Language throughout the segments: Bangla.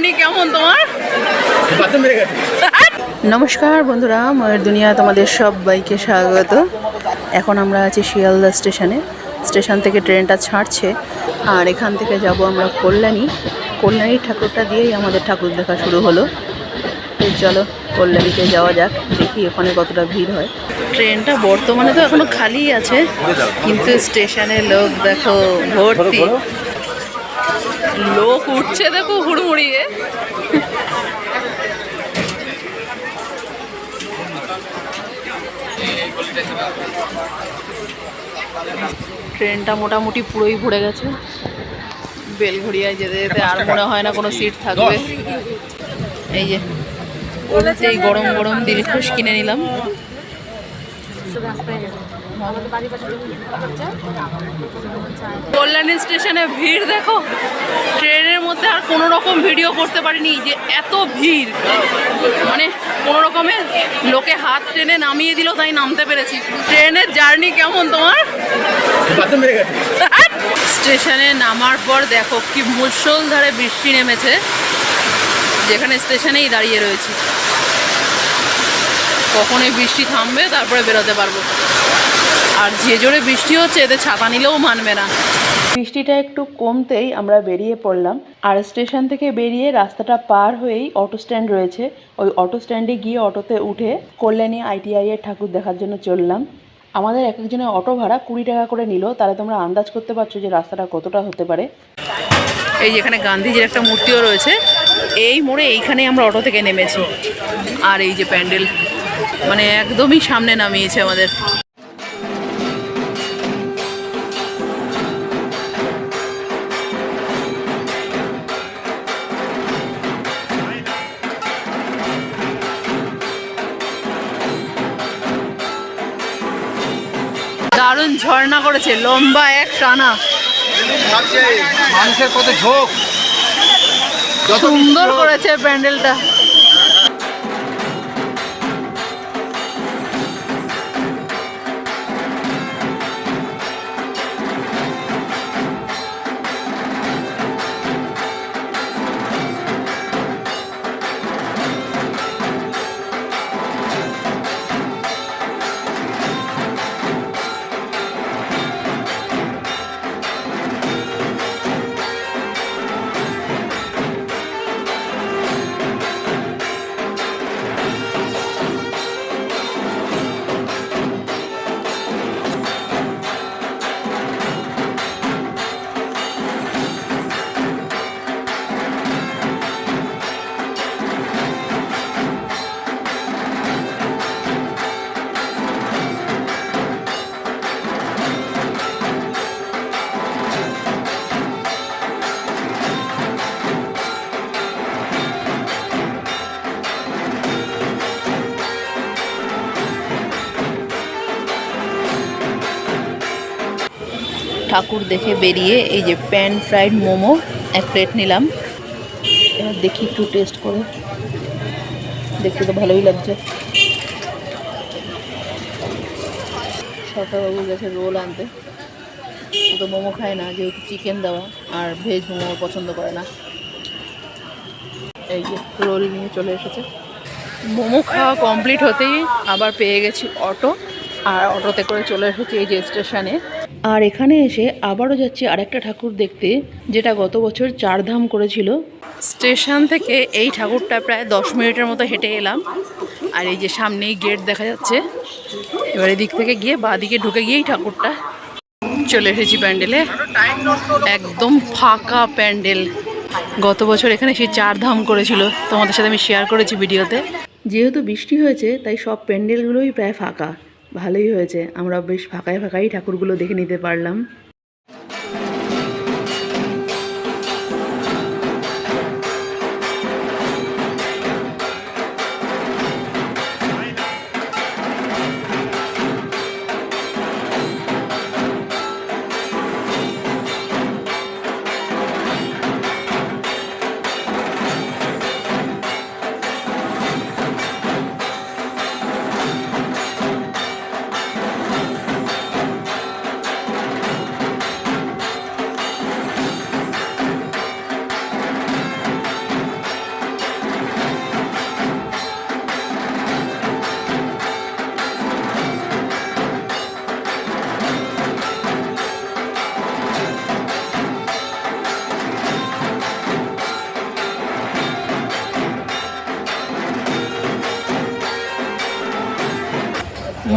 জার্নি কেমন তোমার? নমস্কার বন্ধুরা ময়ের দুনিয়া তোমাদের সবাইকে স্বাগত। এখন আমরা আছি শিয়ালদা স্টেশনে। স্টেশন থেকে ট্রেনটা ছাড়ছে আর এখান থেকে যাব আমরা কল্যাণী। কল্যাণী ঠাকুরটা দিয়েই আমাদের ঠাকুর দেখা শুরু হলো। চলো কল্যাণীতে যাওয়া যাক দেখি ওখানে কতটা ভিড় হয়। ট্রেনটা বর্তমানে তো এখনও খালি আছে কিন্তু স্টেশনে লোক দেখো ভর্তি। লোক উঠছে দেখো হুড়মুড়িয়ে। ট্রেনটা মোটামুটি পুরোই ভরে গেছে। বেলঘড়িয়ায় যেতে যেতে আর মনে হয় না কোনো সিট থাকবে। এই যে এই গরম গরম দিলখুশ কিনে নিলাম। কল্যাণী স্টেশনে ভিড়, দেখো। ট্রেনের মধ্যে আর কোনো রকম ভিডিও করতে পারিনি, যে এত ভিড়। মানে কোনো রকমে লোকে হাত টেনে নামিয়ে দিল, তাই নামতে পেরেছি। ট্রেনের জার্নি কেমন তোমার? স্টেশনে নামার পর দেখো কি মুষলধারে বৃষ্টি নেমেছে, যেখানে স্টেশনেই দাঁড়িয়ে রয়েছি। কখন এই বৃষ্টি থামবে, তারপরে বেরোতে পারব। আর যে জোরে বৃষ্টি হচ্ছে এতে ছাতা নিলেও মানবে না। বৃষ্টিটা একটু কমতেই আমরা বেরিয়ে পড়লাম। আর স্টেশন থেকে বেরিয়ে রাস্তাটা পার হয়েই অটো স্ট্যান্ড রয়েছে। ওই অটো স্ট্যান্ডে গিয়ে অটোতে উঠে কল্যাণী আইটিআই এর ঠাকুর দেখার জন্য চললাম। আমাদের এক একজনের অটো ভাড়া কুড়ি টাকা করে নিল। তাহলে তোমরা আন্দাজ করতে পারছ যে রাস্তাটা কতটা হতে পারে। এই যেখানে গান্ধীজির একটা মূর্তিও রয়েছে। এই মোড়ে এইখানে আমরা অটো থেকে নেমেছি। আর এই যে প্যান্ডেল মানে একদমই সামনে নামিয়েছে আমাদের। দারুণ ঝর্ণা করেছে লম্বা এক টানা। মানুষের কত ঝোঁক। সুন্দর করেছে প্যান্ডেলটা। ঠাকুর দেখে বেরিয়ে এই যে প্যান ফ্রাইড মোমো, এক প্লেট নিলাম। এবার দেখি একটু টেস্ট করে। দেখতে তো ভালোই লাগছে। সরকারবাবু গেছে রোল আনতে। তো মোমো খায় না, যেহেতু চিকেন দেওয়া, আর ভেজ মোমো পছন্দ করে না। এই যে রোল নিয়ে চলে এসেছে। মোমো খাওয়া কমপ্লিট হতেই আবার পেয়ে গেছি অটো। আর অটোতে করে চলে এসেছি এই যে স্টেশনে আর এখানে এসে আবারও যাচ্ছি আরেকটা ঠাকুর দেখতে যেটা গত বছর চারধাম করেছিল। স্টেশন থেকে এই ঠাকুরটা প্রায় দশ মিনিটের মতো হেঁটে এলাম। আর এই যে সামনেই গেট দেখা যাচ্ছে। এবার এদিক থেকে গিয়ে বাঁ দিকে ঢুকে গিয়েই ঠাকুরটা চলে এসেছি প্যান্ডেলে। একদম ফাঁকা প্যান্ডেল। গত বছর এখানে সেই চার ধাম করেছিল। তোমাদের সাথে আমি শেয়ার করেছি ভিডিওতে। যেহেতু বৃষ্টি হয়েছে তাই সব প্যান্ডেলগুলোই প্রায় ফাঁকা। ভালোই হয়েছে। আমরা বেশ ফাঁকায় ফাঁকাই ঠাকুরগুলো দেখে নিতে পারলাম।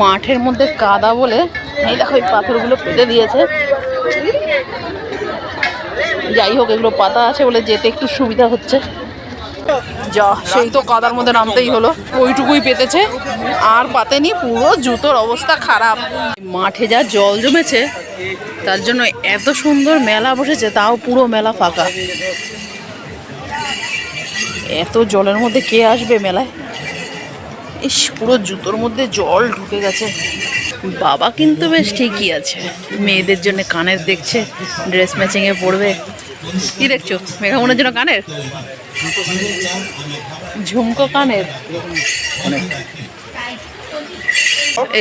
মাঠের মধ্যে কাদা বলে এই দেখো এই পাথরগুলো পেতে দিয়েছে। যাই হোক, এগুলো পাতা আছে বলে যেতে একটু সুবিধা হচ্ছে। যা, সেই তো কাদার মধ্যে নামতেই হলো। ওইটুকুই পেতেছে। আর পাতেনি, পুরো জুতোর অবস্থা খারাপ। মাঠে যা জল জমেছে, তার জন্য এত সুন্দর মেলা বসেছে, তাও পুরো মেলা ফাঁকা। এত জলের মধ্যে কে আসবে মেলায়? ইস, পুরো জুতোর মধ্যে জল ঢুকে গেছে। বাবা কিন্তু বেশ ঠিকই আছে। মেয়েদের জন্য কানের দেখছে ড্রেস ম্যাচিংয়ে পড়বে। কি দেখছ? মেঘামনের জন্য কানের? ঝুমকো কানের।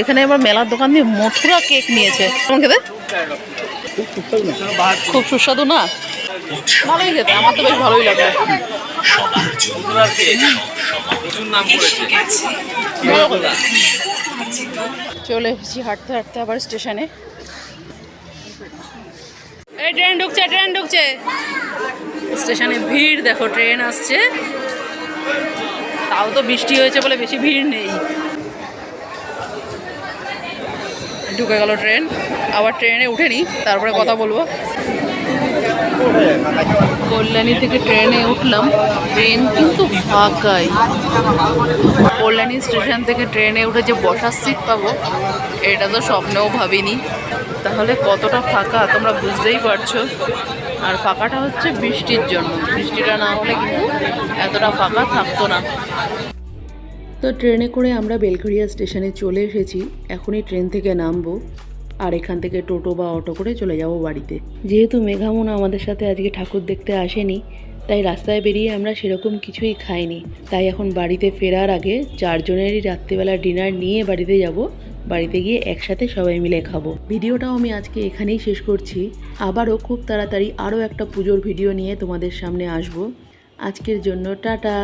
এখানে এবার মেলার দোকান দিয়ে মথুরা কেক নিয়েছে। খুব সুস্বাদু না? ভালোই খেতে, আমার তো বেশ ভালোই লাগে। চলে এসেছি হাঁটতে হাঁটতে আবার স্টেশনে। এই ট্রেন ঢুকছে ট্রেন ঢুকছে। স্টেশনে ভিড়, দেখো, ট্রেন আসছে। তাও তো বৃষ্টি হয়েছে বলে বেশি ভিড় নেই। ঢুকে গেল ট্রেন, আবার ট্রেনে উঠেনি তারপরে কথা বলব। কল্যাণী থেকে ট্রেনে উঠলাম। ট্রেন কিন্তু ফাঁকাই। কল্যাণী স্টেশন থেকে ট্রেনে উঠে যে বসার সিট পাবো, এটা তো স্বপ্নেও ভাবিনি। তাহলে কতটা ফাঁকা, তোমরা বুঝতেই পারছ। আর ফাঁকাটা হচ্ছে বৃষ্টির জন্য। বৃষ্টিটা না হলে কিন্তু এতটা ফাঁকা থাকতো না। তো ট্রেনে করে আমরা বেলঘরিয়া স্টেশনে চলে এসেছি। এখনই ট্রেন থেকে নামবো। আর এখান থেকে টোটো বা অটো করে চলে যাব বাড়িতে। যেহেতু মেঘামুনা আমাদের সাথে আজকে ঠাকুর দেখতে আসেনি, তাই রাস্তায় বেরিয়ে আমরা সেরকম কিছুই খাইনি। তাই এখন বাড়িতে ফেরার আগে চারজনেরই রাত্রিবেলা ডিনার নিয়ে বাড়িতে যাব। বাড়িতে গিয়ে একসাথে সবাই মিলে খাব। ভিডিওটাও আমি আজকে এখানেই শেষ করছি। আবারও খুব তাড়াতাড়ি আরও একটা পুজোর ভিডিও নিয়ে তোমাদের সামনে আসব। আজকের জন্য টাটা।